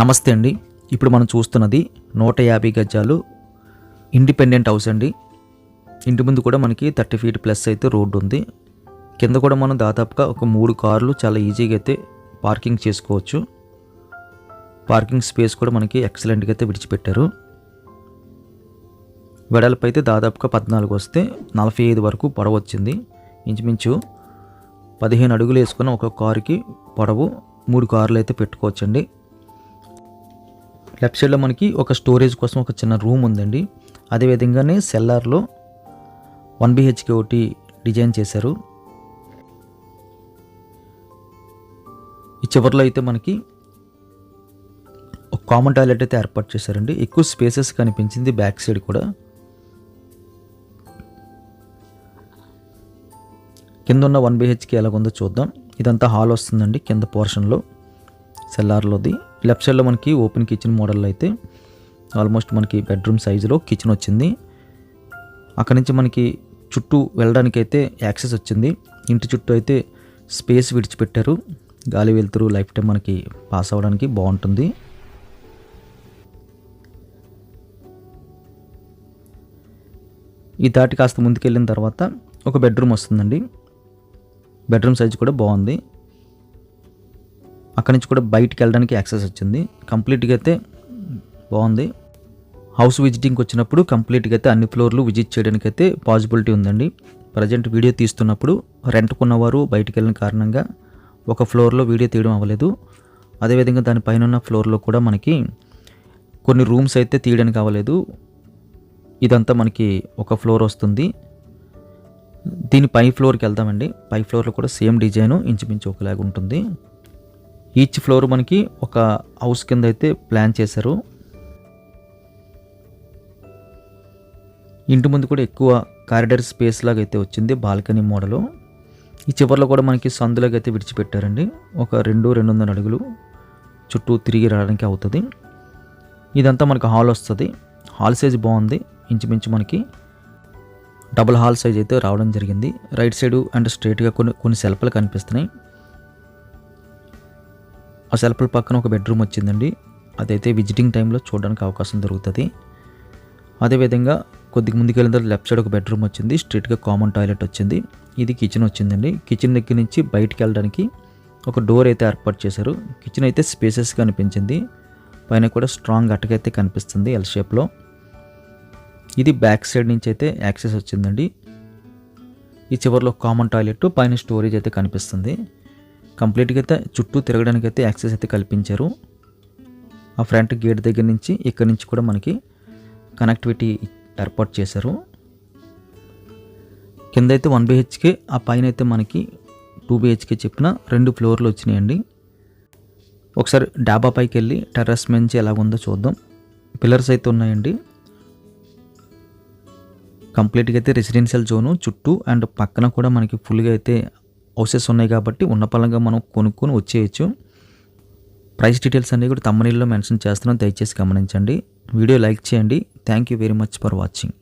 నమస్తే అండి. ఇప్పుడు మనం చూస్తున్నది నూట యాభై గజాలు ఇండిపెండెంట్ హౌస్ అండి. ఇంటి ముందు కూడా మనకి థర్టీ ఫీట్ ప్లస్ అయితే రోడ్డు ఉంది. కింద కూడా మనం దాదాపుగా ఒక మూడు కార్లు చాలా ఈజీగా అయితే పార్కింగ్ చేసుకోవచ్చు. పార్కింగ్ స్పేస్ కూడా మనకి ఎక్సలెంట్గా అయితే విడిచిపెట్టారు. వెడల్పు అయితే దాదాపుగా పద్నాలుగు వస్తే నలభై ఐదు వరకు పొడవు వచ్చింది. ఇంచుమించు పదిహేను అడుగులు వేసుకున్న ఒక కారుకి పొడవు మూడు కార్లు అయితే పెట్టుకోవచ్చండి. లెఫ్ట్ సైడ్లో మనకి ఒక స్టోరేజ్ కోసం ఒక చిన్న రూమ్ ఉందండి. అదేవిధంగానే సెల్లార్లో వన్ బిహెచ్కే ఒకటి డిజైన్ చేశారు. ఈ చివరిలో అయితే మనకి ఒక కామన్ టాయిలెట్ అయితే ఏర్పాటు చేశారండి. ఎక్కువ స్పేసెస్ కనిపించింది బ్యాక్ సైడ్ కూడా. కింద ఉన్న వన్ బిహెచ్కే ఎలాగుందో చూద్దాం. ఇదంతా హాల్ వస్తుందండి కింద పోర్షన్లో సెల్లార్లోది. లెఫ్ట్ సైడ్లో మనకి ఓపెన్ కిచెన్ మోడల్ అయితే ఆల్మోస్ట్ మనకి బెడ్రూమ్ సైజులో కిచెన్ వచ్చింది. అక్కడి నుంచి మనకి చుట్టూ వెళ్ళడానికి అయితే యాక్సెస్ వచ్చింది. ఇంటి చుట్టూ అయితే స్పేస్ విడిచిపెట్టారు. గాలి వెళ్తురు లైఫ్ టైం మనకి పాస్ అవ్వడానికి బాగుంటుంది. ఈ దాటి కాస్త ముందుకెళ్ళిన తర్వాత ఒక బెడ్రూమ్ వస్తుందండి. బెడ్రూమ్ సైజ్ కూడా బాగుంది. అక్కడి నుంచి కూడా బయటికి వెళ్ళడానికి యాక్సెస్ వచ్చింది. కంప్లీట్గా అయితే బాగుంది. హౌస్ విజిటింగ్కి వచ్చినప్పుడు కంప్లీట్గా అయితే అన్ని ఫ్లోర్లు విజిట్ చేయడానికి అయితే పాసిబిలిటీ ఉందండి. ప్రజెంట్ వీడియో తీస్తున్నప్పుడు రెంట్కున్నవారు బయటికి వెళ్ళిన కారణంగా ఒక ఫ్లోర్లో వీడియో తీయడం అవ్వలేదు. అదేవిధంగా దానిపైన ఉన్న ఫ్లోర్లో కూడా మనకి కొన్ని రూమ్స్ అయితే తీయడానికి అవ్వలేదు. ఇదంతా మనకి ఒక ఫ్లోర్ వస్తుంది. దీని పై ఫ్లోర్కి వెళ్దామండి. పై ఫ్లోర్లో కూడా సేమ్ డిజైను ఇంచుమించు ఒకలాగా ఉంటుంది. ఈచ్ ఫ్లోర్ మనకి ఒక హౌస్ కింద అయితే ప్లాన్ చేశారు. ఇంటి ముందు కూడా ఎక్కువ కారిడర్ స్పేస్ లాగా అయితే వచ్చింది బాల్కనీ మోడలు. ఈ చివరిలో కూడా మనకి సందులాగా అయితే విడిచిపెట్టారండి. ఒక రెండు రెండున్నర అడుగులు చుట్టూ తిరిగి రావడానికి అవుతుంది. ఇదంతా మనకి హాల్ వస్తుంది. హాల్ సైజ్ బాగుంది. ఇంచుమించు మనకి డబుల్ హాల్ సైజ్ అయితే రావడం జరిగింది. రైట్ సైడ్ అండ్ స్ట్రైట్గా కొన్ని కొన్ని సెల్ఫ్లు కనిపిస్తున్నాయి. ఆ సెల్ఫ్ల పక్కన ఒక బెడ్రూమ్ వచ్చిందండి. అదైతే విజిటింగ్ టైంలో చూడడానికి అవకాశం దొరుకుతుంది. అదేవిధంగా కొద్దిగా ముందుకు వెళ్ళిన తర్వాత లెఫ్ట్ సైడ్ ఒక బెడ్రూమ్ వచ్చింది. స్ట్రీట్గా కామన్ టాయిలెట్ వచ్చింది. ఇది కిచెన్ వచ్చిందండి. కిచెన్ దగ్గర నుంచి బయటికి వెళ్ళడానికి ఒక డోర్ అయితే ఏర్పాటు చేశారు. కిచెన్ అయితే స్పేసెస్గా అనిపించింది. పైన కూడా స్ట్రాంగ్ అట్టకైతే కనిపిస్తుంది ఎల్ షేప్లో ఇది బ్యాక్ సైడ్ నుంచి అయితే యాక్సెస్ వచ్చిందండి. ఈ చివరిలో కామన్ టాయిలెట్ పైన స్టోరేజ్ అయితే కనిపిస్తుంది. కంప్లీట్గా అయితే చుట్టూ తిరగడానికి అయితే యాక్సెస్ అయితే కల్పించారు. ఆ ఫ్రంట్ గేట్ దగ్గర నుంచి ఇక్కడ నుంచి కూడా మనకి కనెక్టివిటీ ఏర్పాటు చేశారు. కింద అయితే వన్ బిహెచ్కే ఆ పైన అయితే మనకి టూ బిహెచ్కే చెప్పిన రెండు ఫ్లోర్లు వచ్చినాయండి. ఒకసారి డాబా పైకి వెళ్ళి టెర్రస్ నుంచి ఎలాగుందో చూద్దాం. పిల్లర్స్ అయితే ఉన్నాయండి. కంప్లీట్గా అయితే రెసిడెన్షియల్ జోను చుట్టూ అండ్ పక్కన కూడా మనకి ఫుల్గా అయితే హౌసెస్ ఉన్నాయి కాబట్టి ఉన్న పలంగా మనం కొనుక్కొని వచ్చేయచ్చు. ప్రైస్ డీటెయిల్స్ అన్నీ కూడా తమ్మనీళ్ళలో మెన్షన్ చేస్తున్నాం. దయచేసి గమనించండి. వీడియో లైక్ చేయండి. Thank you very much for watching